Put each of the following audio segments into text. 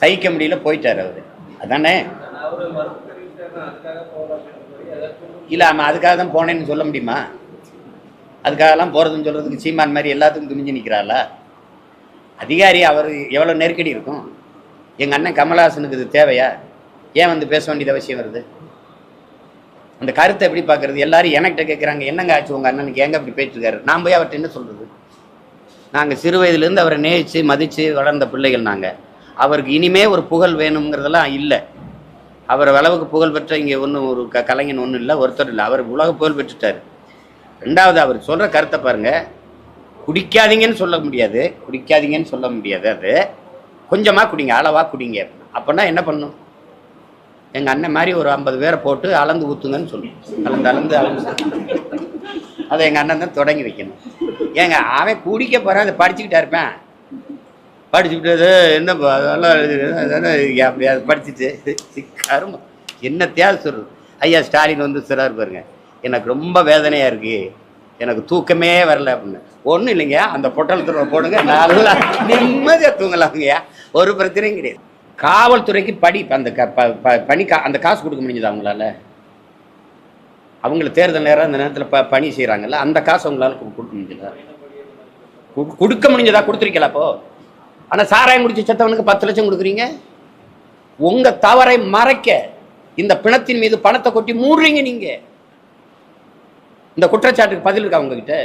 சகிக்க முடியல போயிட்டார் அவர். அதானே? இல்லை ஆமாம் அதுக்காக தான் போனேன்னு சொல்ல முடியுமா? அதுக்காகலாம் போகிறதுன்னு சொல்கிறதுக்கு சீமான் மாதிரி எல்லாத்துக்கும் துணிஞ்சு நிற்கிறாளா அதிகாரி அவர் எவ்வளோ நெருக்கடி இருக்கும்? எங்கள் அண்ணன் கமலஹாசனுக்கு இது தேவையா? ஏன் வந்து பேச வேண்டியது அவசியம் வருது? அந்த கருத்தை எப்படி பார்க்கறது? எல்லாரும் என்கிட்ட கேட்குறாங்க என்னங்க ஆச்சு உங்கள் அண்ணனுக்கு? எங்கே அப்படி போயிட்டுருக்காரு நான் போய் அவர்கிட்ட என்ன சொல்கிறது நாங்கள் சிறு வயதுலேருந்து அவரை நேயிச்சு மதித்து வளர்ந்த பிள்ளைகள் நாங்கள் அவருக்கு இனிமே ஒரு புகழ் வேணுங்கிறதெல்லாம் இல்லை. அவர் அளவுக்கு புகழ் பெற்ற இங்கே ஒன்றும் ஒரு க கலைஞன் ஒன்றும் இல்லை ஒருத்தர் இல்லை. அவர் உலக புகழ் பெற்றுட்டார். ரெண்டாவது அவர் சொல்கிற கருத்தை பாருங்கள் குடிக்காதீங்கன்னு சொல்ல முடியாது. குடிக்காதீங்கன்னு சொல்ல முடியாது அது. கொஞ்சமாக குடிங்க அளவாக குடிங்க. அப்படின்னா என்ன பண்ணும்? எங்கள் அண்ணன் மாதிரி ஒரு ஐம்பது பேரை போட்டு அளந்து ஊற்றுங்கன்னு சொல்லணும் அளந்து அளந்து அளந்து. அதை எங்கள் அண்ணன் தான் தொடங்கி வைக்கணும். ஏங்க அவன் குடிக்க போகிறேன் அதை படிச்சுக்கிட்டா இருப்பேன். படிச்சுக்கிட்டு அது என்ன அதெல்லாம் எழுதுது, அதானே அப்படி அதை படிச்சுட்டு கருமம் என்னத்தையாவது சொல்கிறது ஐயா ஸ்டாலின் வந்து சிறார் பாருங்க எனக்கு ரொம்ப வேதனையாக இருக்கு. எனக்கு தூக்கமே வரல அப்படின்னு. ஒன்றும் இல்லைங்க. அந்த பொட்டலத்தில் போடுங்க. நல்லா நிம்மதியாக தூங்கலாங்கய்யா ஒரு பிரச்சனையும் கிடையாது. காவல்துறைக்கு படி அந்த க ப ப- பணி கா அந்த காசு கொடுக்க முடிஞ்சதா அவங்களால அவங்கள தேர்தல் நேரம் அந்த நேரத்தில் ப பணி செய்கிறாங்கல்ல அந்த காசு அவங்களால கொடுக்க முடிஞ்சதா? கொடுக்க முடிஞ்சதா கொடுத்துருக்கலப்போ ஆனால் சாராயம் குடிச்சு செத்தவனுக்கு பத்து லட்சம் கொடுக்குறீங்க? உங்கள் தவறை மறைக்க இந்த பிணத்தின் மீது பணத்தை கொட்டி மூடுறீங்க நீங்கள் இந்த குற்றச்சாட்டுக்கு பதில் இருக்கா உங்ககிட்ட?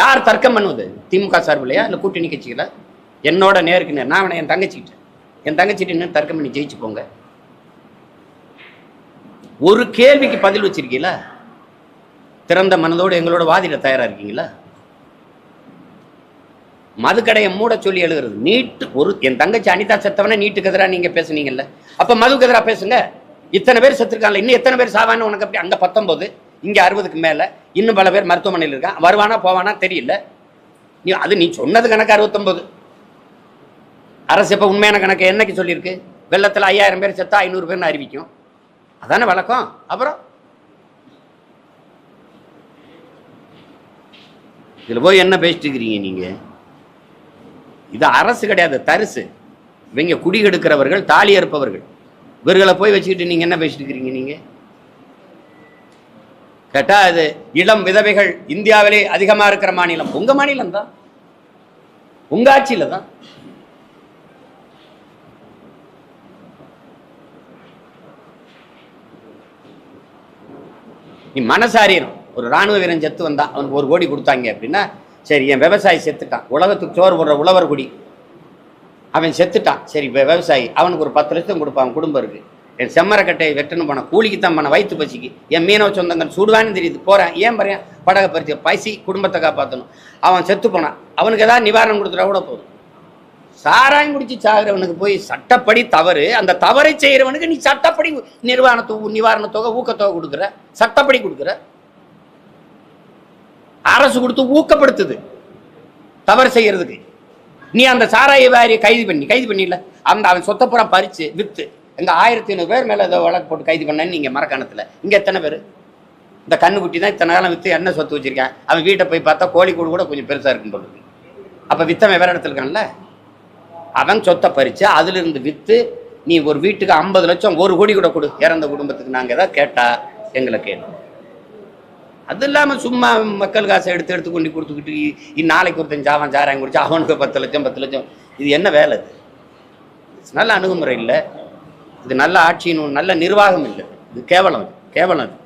யார் தர்க்கம் பண்ணுவது? திமுக சார்பில்லையா? இல்லை கூட்டணி கட்சிகளா? என்னோட நேருக்கு நேர். நான் என் தங்கச்சிக்கிட்டேன் என் தங்கச்சிட்டு இன்னும் தர்க்கம் பண்ணி ஜெயிச்சு போங்க. ஒரு கேள்விக்கு பதில் வச்சிருக்கீங்களா? திறந்த மனதோடு எங்களோட வாதிட தயாரா இருக்கீங்களா? மதுக்கடையை மூட சொல்லி எழுதுறது. நீட்டு ஒரு என் தங்கச்சி அனிதா செத்தவன நீட்டுக்கு எதிராக நீங்கள் பேசுனீங்கல்ல. அப்போ மதுக்கு எதிராக பேசுங்க. இத்தனை பேர் செத்துருக்காங்கல்ல இன்னும் எத்தனை பேர் சாவான்னு உனக்கு அப்படி அங்கே பத்தொம்போது இங்கே அறுபதுக்கு மேலே இன்னும் பல பேர் மருத்துவமனையில் இருக்கான் வருவானா போவானா தெரியல. நீ அது நீ சொன்னது கணக்கு அறுபத்தொம்போது அரசு இப்போ உண்மையான கணக்கு என்னைக்கு சொல்லியிருக்கு? வெள்ளத்தில் ஐயாயிரம் பேர் செத்தா ஐநூறு பேர்னு அறிவிக்கும். அதானே வழக்கம்? அப்புறம்? இதில் போய் என்ன பேசிட்டு இருக்கிறீங்க நீங்கள் இது அரசு கிடையாது தரிசு. இவங்க குடிகெடுக்கிறவர்கள் தாலி அறுப்பவர்கள். இவர்களை போய் வச்சுக்கிட்டு நீங்க என்ன பேசிட்டு இருக்கிறீங்க நீங்க? கேட்டா அது இளம் விதவைகள் இந்தியாவிலே அதிகமா இருக்கிற மாநிலம். உங்க மாநிலம் தான் உங்க ஆட்சியில தான் நீ மனசாரியணும் ஒரு ராணுவ வீரன் செத்து வந்தான் அவனுக்கு ஒரு கோடி கொடுத்தாங்க அப்படின்னா சரி என் விவசாயி செத்துட்டான். உலகத்துக்கு சோறு போடுற உழவர் குடி. அவன் செத்துட்டான். சரி இப்போ விவசாயி அவனுக்கு ஒரு பத்து லட்சம் கொடுப்பான் குடும்பம் இருக்குது என் செம்மரக்கட்டையை வெட்டணும் போன கூலிக்கு தான் பண்ண வயிற்று பசிக்கு. என் மீனவ சொந்தங்கள் சுடுவான்னு தெரியுது. போகிறேன் ஏன் பாருங்க படகை பறிச்சு பசி குடும்பத்தை காப்பாற்றணும் அவன் செத்து போனான் அவனுக்கு ஏதாவது நிவாரணம் கொடுத்துட்டா கூட போதும். சாராயம் குடிச்சு சாகிறவனுக்கு போய் சட்டப்படி தவறு. அந்த தவறை செய்கிறவனுக்கு நீ சட்டப்படி நிர்வாணத்து நிவாரணத்தொகை ஊக்கத்தொகை கொடுக்குற. சட்டப்படி கொடுக்குற. அரசு கொடுத்து ஊக்கப்படுத்துது. தவறு செய்யறதுக்கு. நீ அந்த சாராய வாரியை கைது பண்ணி கைது பண்ணிடல அந்த அவன் சொத்தை பூரா பறிச்சு வித்து. எங்க ஆயிரத்தி ஐநூறு பேர் மேல ஏதோ வழக்கு போட்டு கைது பண்ணேன்னு நீங்க மரக்கணத்துல இங்க எத்தனை பேர்? இந்த கண்ணுக்குட்டி தான் இத்தனை காலம் வித்து என்ன சொத்து வச்சிருக்கேன்? அவன் வீட்டை போய் பார்த்தா கோழி கூடு கூட கொஞ்சம் பெருசா இருக்கும் போல அப்போ அப்ப வித்தவன் வேற இடத்துல இருக்கான்ல? அவன் சொத்தை பறிச்சு அதுல இருந்து வித்து நீ ஒரு வீட்டுக்கு ஐம்பது லட்சம் ஒரு கோடி கூட கொடு இறந்த குடும்பத்துக்கு. நாங்க ஏதாவது கேட்டா எங்களை கேளு. அது இல்லாமல் சும்மா மக்கள் காசை எடுத்து எடுத்து கொண்டு கொடுத்துக்கிட்டு இந்நாளைக்கு ஒருத்தன் ஜாவான் சாராயம் குடிச்சு அவனுக்கு பத்து லட்சம் பத்து லட்சம். இது என்ன வேலை இது? நல்ல அணுகுமுறை இல்லை. இது நல்ல ஆட்சியின் நல்ல நிர்வாகம் இல்லை. இது கேவலம் கேவலம் அது